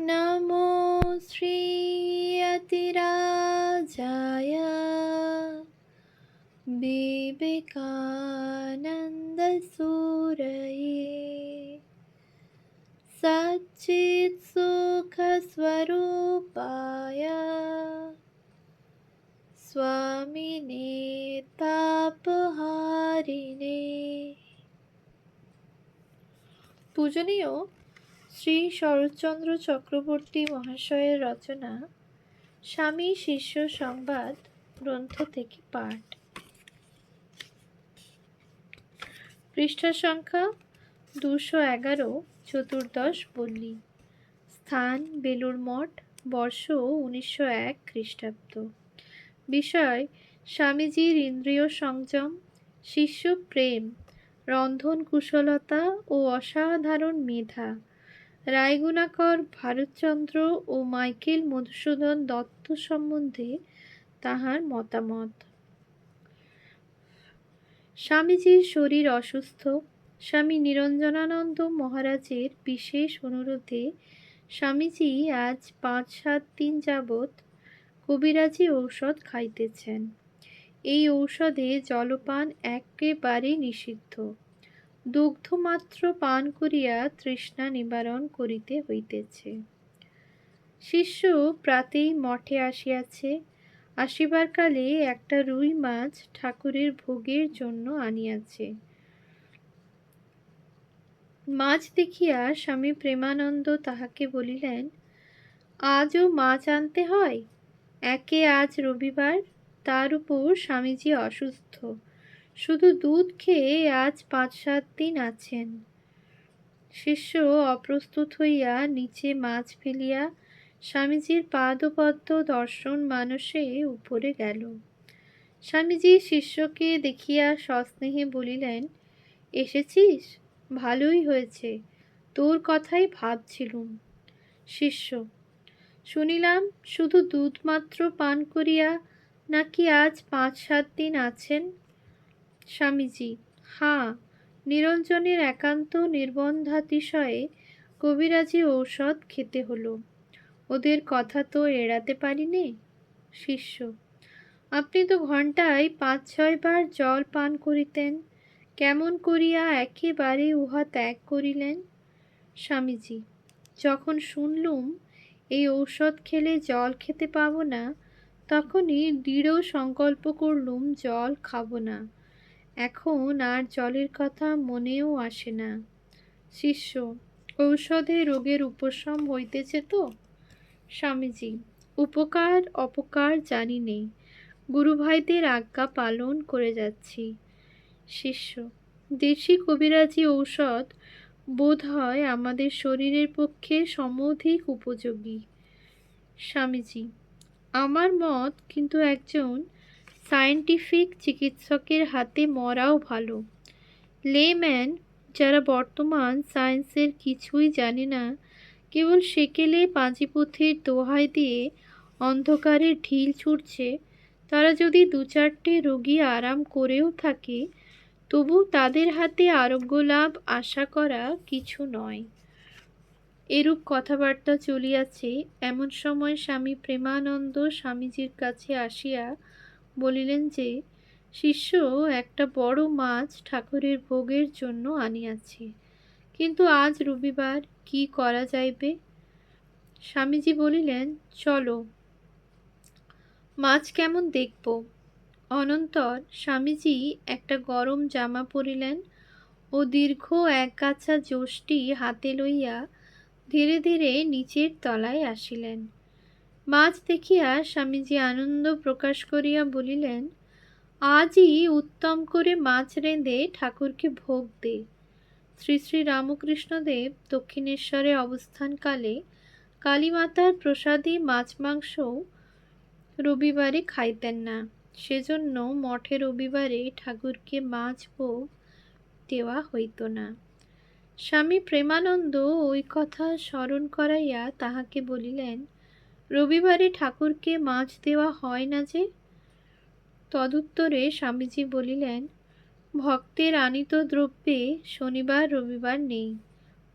नमो श्रीयतिराजाय विवेकानन्दसूरये सच्चित्सुखस्वरूपाय स्वामिने তাপহারিণে পূজনীয় শ্রী শরৎচন্দ্র চক্রবর্তী মহাশয়ের রচনা, স্বামী শিষ্য সংবাদ, গ্রন্থ থেকে পাঠ। পৃষ্ঠা সংখ্যা দুশো এগারো, চতুর্দশ পল্লী স্থান বেলুর মঠ, বর্ষ উনিশশো এক খ্রিস্টাব্দ। বিষয়, স্বামীজির ইন্দ্রিয় সংযম, শিষ্য প্রেম, রন্ধন কুশলতা ও অসাধারণ মেধা। রায়গুণাকর, ভারতচন্দ্র ও মাইকেল মধুসূদন দত্ত সম্বন্ধে তাহার মতামত। স্বামীজির শরীর অসুস্থ। স্বামী নিরঞ্জনানন্দ মহারাজের বিশেষ অনুরোধে স্বামীজি আজ পাঁচ সাত দিন যাবৎ কবিরাজি ঔষধ খাইতেছেন। এই ঔষধে জলপান একেবারে নিষিদ্ধ। দুগ্ধমাত্র পান করিয়া তৃষ্ণা নিবারণ করিতে হইতেছে। শিষ্য প্রাতেই মঠে আসিয়াছে। আসিবার কালে একটা রুই মাছ ঠাকুরের ভোগের জন্য আনিয়াছে। মাছ দেখিয়া স্বামী প্রেমানন্দ তাহাকে বলিলেন, আজও মাছ আনতে হয়? একে আজ রবিবার, তার উপর স্বামীজি অসুস্থ। শুধু দুধ খেয়ে আজ পাঁচ সাত দিন আছেন। শিষ্য অপ্রস্তুত হইয়া নিচে মাছ ফেলিয়া স্বামীজির পাদপদ্ম দর্শন মানসে উপরে গেল। স্বামীজি শিষ্যকে দেখিয়া সস্নেহে বলিলেন, এসেছিস? ভালোই হয়েছে। তোর কথাই ভাবছিলুম। শিষ্য, শুনিলাম শুধু দুধ মাত্র পান করিয়া নাকি আজ পাঁচ সাত দিন আছেন? স্বামীজি, হাঁ, নিরঞ্জনের একান্ত নির্বন্ধাতিশয়ে কবিরাজি ঔষধ খেতে হলো। ওদের কথা তো এড়াতে পারিনি? শিষ্য, আপনি তো ঘন্টায় পাঁচ ছয়বার জল পান করিতেন, কেমন করিয়া একেবারে উহা ত্যাগ করিলেন? স্বামীজি, যখন শুনলুম, এই ঔষধ খেলে জল খেতে পাব না, তখনই দৃঢ় সংকল্প করলুম, জল খাব না। এখন আর জলের কথা মনেও আসে না। শিষ্য, ঔষধে রোগের উপশম হইতেছে তো? স্বামীজি, উপকার, অপকার জানি নেই। গুরুভাইদের আজ্ঞা পালন করে যাচ্ছি। শিষ্য, দেশি কবিরাজি ঔষধ বোধ হয় আমাদের শরীরের পক্ষে সমধিক উপযোগী। স্বামীজি, আমার মত কিন্তু একজন সায়েন্টিফিক চিকিৎসকের হাতে মরাও ভালো। লেম্যান, যারা বর্তমান সায়েন্সের কিছুই জানে না, কেবল সেকেলে পাঁজিপুথির দোহাই দিয়ে অন্ধকারে ঢিল ছুটছে, তারা যদি দু চারটে রোগী আরাম করেও থাকে, তবু তাদের হাতে আরোগ্য লাভ আশা করা কিছু নয়। এরূপ কথাবার্তা চলিয়াছে, এমন সময় স্বামী প্রেমানন্দ স্বামীজির কাছে আসিয়া বলিলেন যে, শিষ্য, একটা বড় মাছ ঠাকুরের ভোগের জন্য আনিয়াছি। কিন্তু আজ রবিবার কি করা যাইবে? স্বামীজি বলিলেন, চলো, মাছ কেমন দেখব? অনন্তর স্বামীজি একটা গরম জামা পরিলেন ও দীর্ঘ এক গাছা যষ্টি হাতে লইয়া ধীরে ধীরে নিচের তলায় আসিলেন। মাছ দেখিয়া স্বামীজি আনন্দ প্রকাশ করিয়া বলিলেন, আজই উত্তম করে মাছ রেঁধে ঠাকুরকে ভোগ দে। শ্রী শ্রী রামকৃষ্ণদেব দক্ষিণেশ্বরে অবস্থানকালে কালীমাতার প্রসাদী মাছ মাংস রবিবারে খাইতেন না। সেজন্য মঠে রবিবারে ঠাকুরকে মাছ ভোগ দেওয়া হইত না। স্বামী প্রেমানন্দ ওই কথা স্মরণ করাইয়া তাহাকে বলিলেন রবিবারে ঠাকুরকে মাছ দেওয়া হয় না যে? তদুত্তরে স্বামীজি বলিলেন, ভক্তের আনিত দ্রব্যে শনিবার, রবিবার নেই,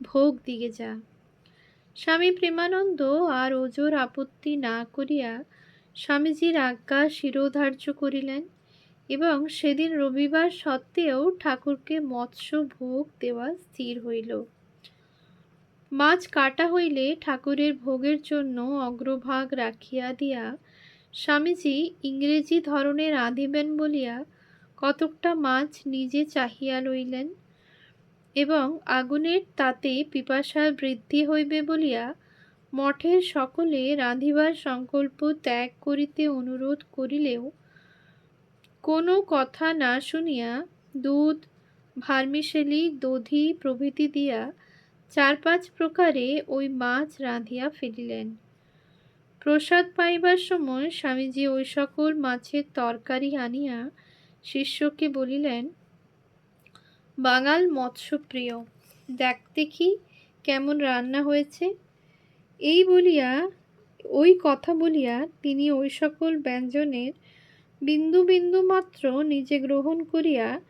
ভোগ দিকে যা। স্বামী প্রেমানন্দ আর ওজোর আপত্তি না করিয়া স্বামীজির আজ্ঞা শিরোধার্য করিলেন এবং সেদিন রবিবার সত্ত্বেও ঠাকুরকে মৎস্য ভোগ দেওয়া স্থির হইল। মাছ কাটা হইলে ঠাকুরের ভোগের জন্য অগ্রভাগ রাখিয়া দিয়া স্বামীজি ইংরেজি ধরনের রাঁধিবেন বলিয়া কতকটা মাছ নিজে চাহিয়া লইলেন এবং আগুনের তাতে পিপাসার বৃদ্ধি হইবে বলিয়া মঠের সকলে রাঁধিবার সংকল্প ত্যাগ করিতে অনুরোধ করিলেও কোনো কথা না শুনিয়া দুধ, ভার্মিশেলি, দধি প্রভৃতি দিয়া চার পাঁচ প্রকারে ওই মাছ রাঁধিয়া ফেলিলেন। প্রসাদ পাইবার সময় স্বামীজি ওই সকল মাছের তরকারি আনিয়া শিষ্যকে বলিলেন, বাঙাল মৎস্যপ্রিয়, দেখ দেখি কেমন রান্না হয়েছে। এই বলিয়া, ওই কথা বলিয়া তিনি ওই সকল ব্যঞ্জনের বিন্দু বিন্দু মাত্র নিজে গ্রহণ করিয়া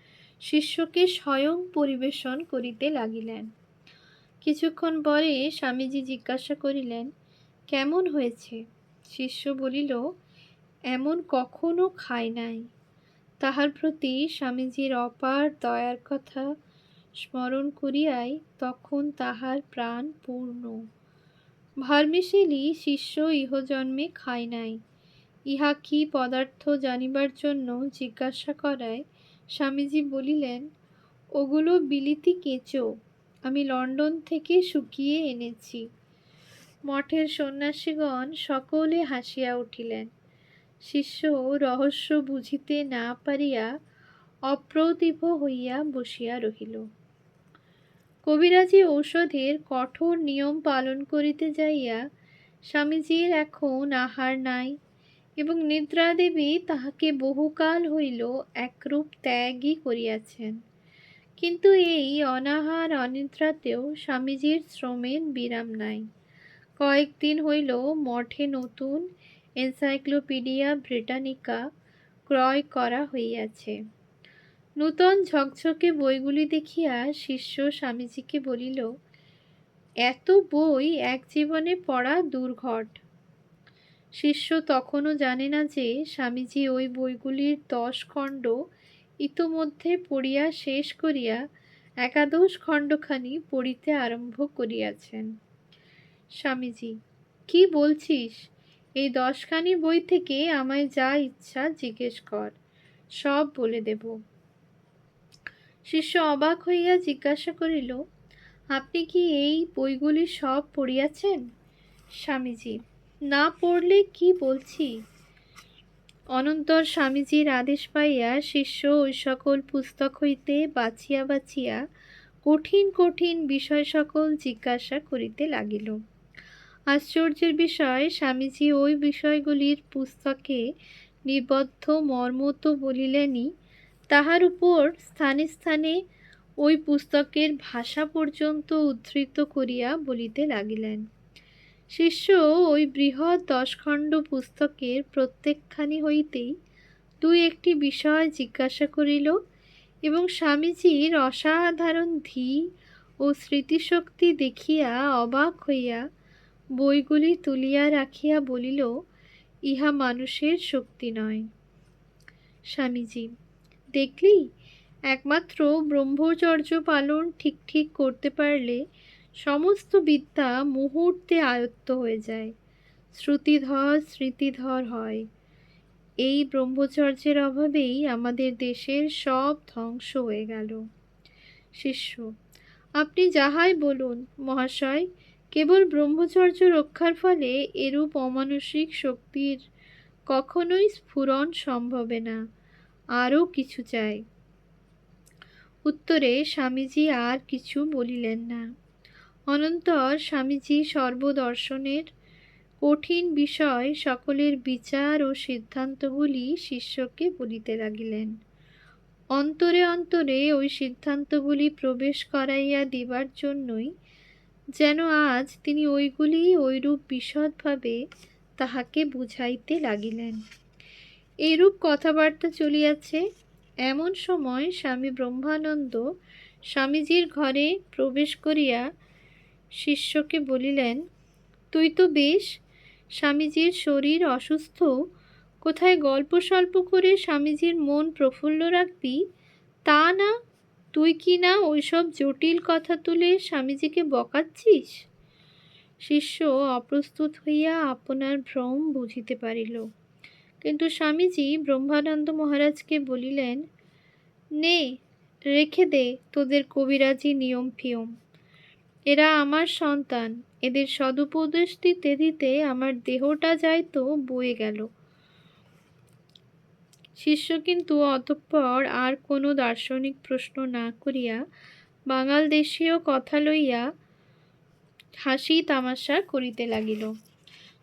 শিষ্যকে স্বয়ং পরিবেশন করিতে লাগিলেন। কিছুক্ষণ পরে স্বামীজি জিজ্ঞাসা করিলেন, কেমন হয়েছে? শিষ্য বলিল, এমন কখনো খায় নাই। তাহার প্রতি স্বামীজির অপার দয়ার কথা স্মরণ করিয়াই তখন তাহার প্রাণ পূর্ণ। ভার্মিশেলি শিষ্য ইহজন্মে খায় নাই। ইহা কি পদার্থ জানিবার জন্য জিজ্ঞাসা করায় স্বামীজি বলিলেন, ওগুলো বিলিতি কেঁচো। আমি লন্ডন থেকে শুকিয়ে এনেছি। মঠের সন্ন্যাসীগণ সকলে হাসিয়া উঠিলেন। শিষ্য রহস্য বুঝিতে না পারিয়া অপ্রতিভ হইয়া বসিয়া রহিল। কবিরাজি ঔষধের কঠোর নিয়ম পালন করিতে যাইয়া স্বামীজির এখন আহার নাই এবং নিদ্রাদেবী তাহাকে বহুকাল হইল একরূপ ত্যাগই করিয়াছেন। কিন্তু এই অনাহার অনিদ্রাতেও স্বামীজির শ্রমের বিরাম নাই। কয়েকদিন হইল মঠে নতুন এনসাইক্লোপিডিয়া ব্রিটানিকা ক্রয় করা হইয়াছে। নূতন ঝকঝকে বইগুলি দেখিয়া শিষ্য স্বামীজিকে বলিল, এত বই এক জীবনে পড়া দুর্ঘট। শিষ্য তখনও জানে না যে স্বামীজি ওই বইগুলির দশ খণ্ড ইতোমধ্যে পড়িয়া শেষ করিয়া একাদশ খণ্ডখানি পড়িতে আরম্ভ করিয়াছেন। স্বামীজি, কি বলছিস? এই দশখানি বই থেকে আমায় যা ইচ্ছা জিজ্ঞেস কর, সব বলে দেব। শিষ্য অবাক হইয়া জিজ্ঞাসা করিল, আপনি কি এই বইগুলি সব পড়িয়াছেন? স্বামীজি, না পড়লে কি বলছি? অনন্তর স্বামীজির আদেশ পাইয়া শিষ্য ওই সকল পুস্তক হইতে বাছিয়া বাছিয়া কঠিন কঠিন বিষয় সকল জিজ্ঞাসা করিতে লাগিল। আশ্চর্যের বিষয়, স্বামীজি ওই বিষয়গুলির পুস্তকে নিবদ্ধ মর্ম তো বলিলেনই, তাহার উপর স্থানে স্থানে ওই পুস্তকের ভাষা পর্যন্ত উদ্ধৃত করিয়া বলিতে লাগিলেন। শিষ্য ওই বৃহৎ দশখণ্ড পুস্তকের প্রত্যেকখানি হইতেই দুই একটি বিষয় জিজ্ঞাসা করিল এবং স্বামীজির অসাধারণ ধী ও স্মৃতিশক্তি দেখিয়া অবাক হইয়া বইগুলি তুলিয়া রাখিয়া বলিল, ইহা মানুষের শক্তি নয়। স্বামীজি, দেখলি? একমাত্র ব্রহ্মচর্য পালন ঠিক ঠিক করতে পারলে সমস্ত বিদ্যা মুহূর্তে আয়ত্ত হয়ে যায়। শ্রুতিধর, স্মৃতিধর হয়। এই ব্রহ্মচর্যের অভাবেই আমাদের দেশের সব ধ্বংস হয়ে গেল। শিষ্য, আপনি যাহাই বলুন মহাশয়, কেবল ব্রহ্মচর্য রক্ষার ফলে এরূপ অমানসিক শক্তির কখনোই স্ফুরণ সম্ভবে না। আরও কিছু চাই। উত্তরে স্বামীজি আর কিছু বলিলেন না। অনন্তর স্বামীজি সর্বদর্শনের কঠিন বিষয় সকলের বিচার ও সিদ্ধান্তগুলি শিষ্যকে বলিতে লাগিলেন। অন্তরে অন্তরে ওই সিদ্ধান্তগুলি প্রবেশ করাইয়া দিবার জন্যই যেন আজ তিনি ওইগুলি ওইরূপ বিশদভাবে তাহাকে বুঝাইতে লাগিলেন। এরূপ কথাবার্তা চলিয়াছে, এমন সময় স্বামী ব্রহ্মানন্দ স্বামীজির ঘরে প্রবেশ করিয়া শিষ্যকে বলিলেন, তুই তো বেশ, স্বামীজির শরীর অসুস্থ, কোথায় গল্প স্বল্প করে স্বামীজির মন প্রফুল্ল রাখবি? তা না, তুই কি না ওইসব জটিল কথা তুলে স্বামীজিকে বকাচ্ছিস? শিষ্য অপ্রস্তুত হইয়া আপনার ভ্রম বুঝিতে পারিল। কিন্তু স্বামীজি ব্রহ্মানন্দ মহারাজকে বলিলেন, নে, রেখে দে তোদের কবিরাজি নিয়ম ফিয়ম। এরা আমার সন্তান। এদের সদুপদেশ দিতে দিতে আমার দেহটা যাইতো বয়ে গেল। শিষ্য কিন্তু অতঃপর আর কোনো দার্শনিক প্রশ্ন না করিয়া বাঙাল দেশীয় কথা লইয়া হাসি তামাশা করিতে লাগিল।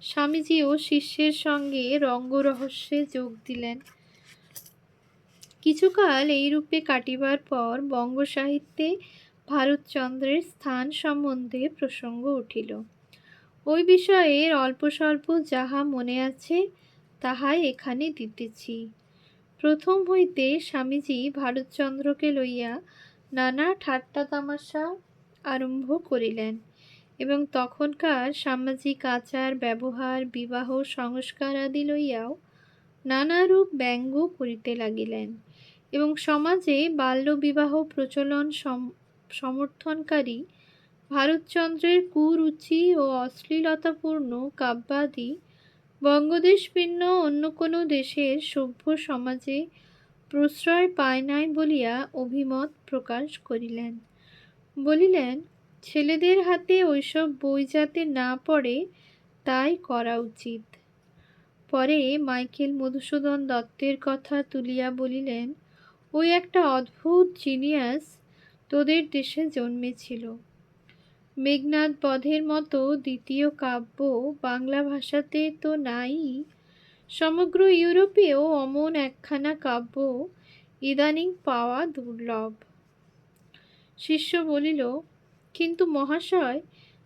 স্বামীজিও শিষ্যের সঙ্গে রঙ্গরহস্যে যোগ দিলেন। কিছুকাল এইরূপে কাটিবার পর বঙ্গ সাহিত্যে ভারতচন্দ্রের স্থান সম্বন্ধে প্রসঙ্গ উঠিল। ওই বিষয়ের অল্প স্বল্প যাহা মনে আছে, তাহাই এখানে দিতেছি। প্রথম হইতে স্বামীজি ভারতচন্দ্রকে লইয়া নানা ঠাট্টা তামাশা আরম্ভ করিলেন এবং তখনকার সামাজিক আচার, ব্যবহার, বিবাহ, সংস্কার আদি লইয়াও নানারূপ ব্যঙ্গ করিতে লাগিলেন এবং সমাজে বাল্যবিবাহ প্রচলন সমর্থনকারী ভারতচন্দ্রের কুরুচি ও অশ্লীলতাপূর্ণ কাব্যাদি বঙ্গদেশ ভিন্ন অন্য কোনো দেশের সভ্য সমাজে প্রশ্রয় পায় নাই বলিয়া অভিমত প্রকাশ করিলেন। বলিলেন, ছেলেদের হাতে ওইসব বই যাতে না পড়ে, তাই করা উচিত। পরে মাইকেল মধুসূদন দত্তের কথা তুলিয়া বলিলেন, ওই একটা অদ্ভুত জিনিয়াস তোদের দেশে জন্মেছিল। মেঘনাথ বধের মতো দ্বিতীয় কাব্য বাংলা ভাষাতে তো নাই। সমগ্র ইউরোপেও অমন একখানা কাব্য ইদানিং পাওয়া দুর্লভ। শিষ্য বলিল, কিন্তু মহাশয়,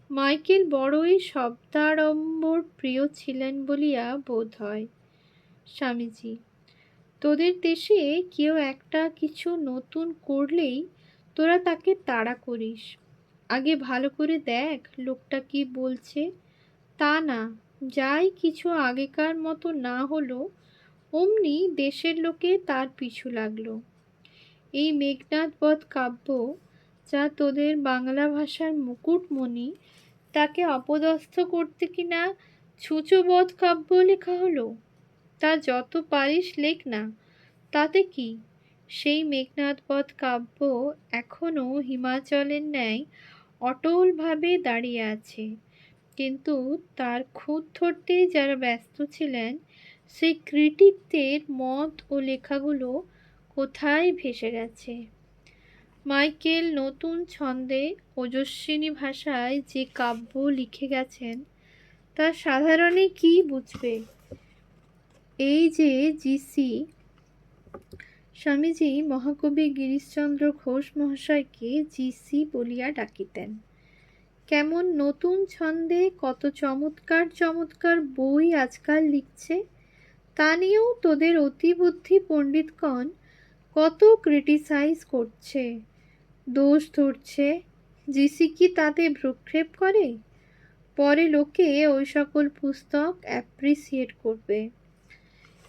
মাইকেল বড়ই শব্দাড়ম্বর প্রিয় ছিলেন বলিয়া বোধ হয়। স্বামীজি, তোদের দেশে কেউ একটা কিছু নতুন করলেই তোরা তাকে তাড়া করিস। আগে ভালো করে দেখ লোকটা কি বলছে। তা না, যাই কিছু আগেকার মতো না হলো, অমনি দেশের লোকে তার পিছু লাগল। এই মেঘনাথ বধ কাব্য যা তোদের বাংলা ভাষার মুকুটমণি, তাকে অপদস্থ করতে কি কিনা ছুঁচোবধ কাব্য লেখা হলো? তা যত পারিস লেখ না, তাতে কি? সেই মেঘনাথ বধ কাব্য এখনও হিমাচলের ন্যায় অটলভাবে দাঁড়িয়ে আছে। কিন্তু তার খুঁত ধরতে যারা ব্যস্ত ছিলেন, সেই ক্রিটিকদের মত ও লেখাগুলো কোথায় ভেসে গেছে? মাইকেল নতুন ছন্দে ওজস্বিনী ভাষায় যে কাব্য লিখে গেছেন, তা সাধারণে কি বুঝবে? এই যে জিসি স্বামীজি মহাকবি গিরিশচন্দ্র ঘোষ মহাশয়কে জিসি বলিয়া ডাকিতেন। কেমন নতুন ছন্দে কত চমৎকার চমৎকার বই আজকাল লিখছে, তা নিয়েও তোদের অতিবুদ্ধি পণ্ডিতগণ কত ক্রিটিসাইজ করছে, দোষ ধরছে। জিসি কি তাতে ভ্রুক্ষেপ করে? পরে লোকে ওই সকল পুস্তক অ্যাপ্রিসিয়েট করবে।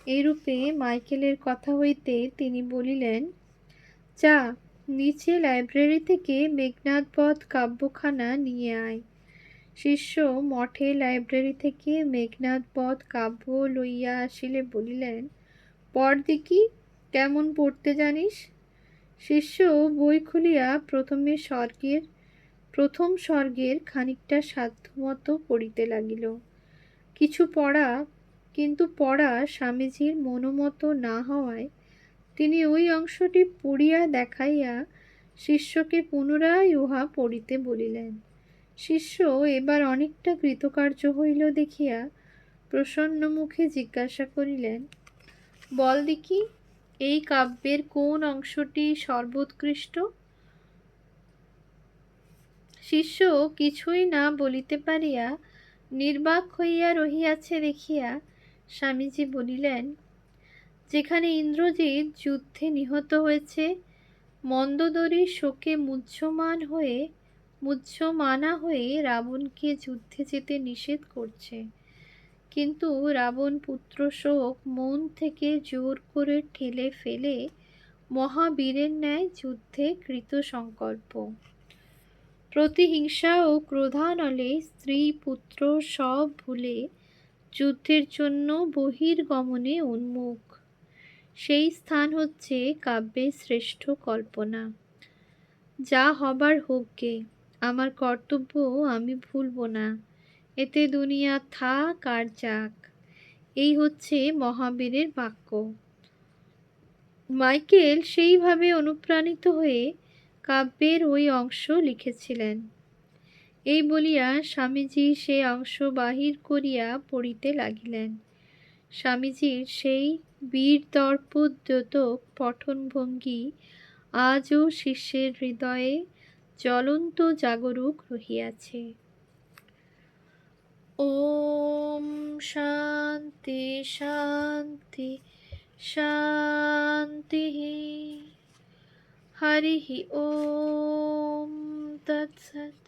এইরূপে মাইকেলের কথা হইতে তিনি বলিলেন, যা, নিচে লাইব্রেরি থেকে মেঘনাথ বধ কাব্যখানা নিয়ে আয়। শিষ্য মঠে লাইব্রেরি থেকে মেঘনাথ বধ কাব্য লইয়া আসিলে বলিলেন পর দেখি কেমন পড়তে জানিস? শিষ্য বই খুলিয়া প্রথমে স্বর্গের, প্রথম স্বর্গের খানিকটা সাধ্যমতো পড়িতে লাগিল। কিছু পড়া কিন্তু পড়া স্বামীজির মনোমত না হওয়ায় তিনি ওই অংশটি পড়িয়া দেখাইয়া শিষ্যকে পুনরায় উহা পড়িতে বলিলেন। শিষ্য এবার অনেকটা কৃতকার্য হইল দেখিয়া প্রসন্ন মুখে জিজ্ঞাসা করিলেন, বল দেখি, এই কাব্যের কোন অংশটি সর্বোৎকৃষ্ট? শিষ্য কিছুই না বলিতে পারিয়া নির্বাক হইয়া রহিয়াছে দেখিয়া স্বামীজি বলিলেন, যেখানে ইন্দ্রজিৎ যুদ্ধে নিহত হয়েছে, মন্দোদরী শোকে মুহ্যমান হয়ে, মুহ্যমানা হয়ে রাবণকে যুদ্ধে যেতে নিষেধ করছে। কিন্তু রাবণ পুত্র শোক মন থেকে জোর করে ঠেলে ফেলে মহাবীরের ন্যায় যুদ্ধে কৃত সংকল্প। প্রতিহিংসা ও ক্রোধানলে স্ত্রী পুত্র সব ভুলে যুদ্ধের জন্য বহির্গমনে উন্মুখ। সেই স্থান হচ্ছে কাব্যের শ্রেষ্ঠ কল্পনা। যা হবার হোক গে আমার কর্তব্য আমি ভুলব না। এতে দুনিয়া থাক আর যাক। এই হচ্ছে মহাবীরের বাক্য। মাইকেল সেইভাবে অনুপ্রাণিত হয়ে কাব্যের ওই অংশ লিখেছিলেন। এই বলিয়া স্বামীজি সে অংশ বাহির করিয়া পড়িতে লাগিলেন। স্বামীজির সেই বীর দর্পোদ্যত পঠনভঙ্গি আজও শিষ্যের হৃদয়ে জ্বলন্ত জাগরুক রহিয়াছে। ওম শান্তি শান্তি শান্তি। হরি ওম তৎসৎ।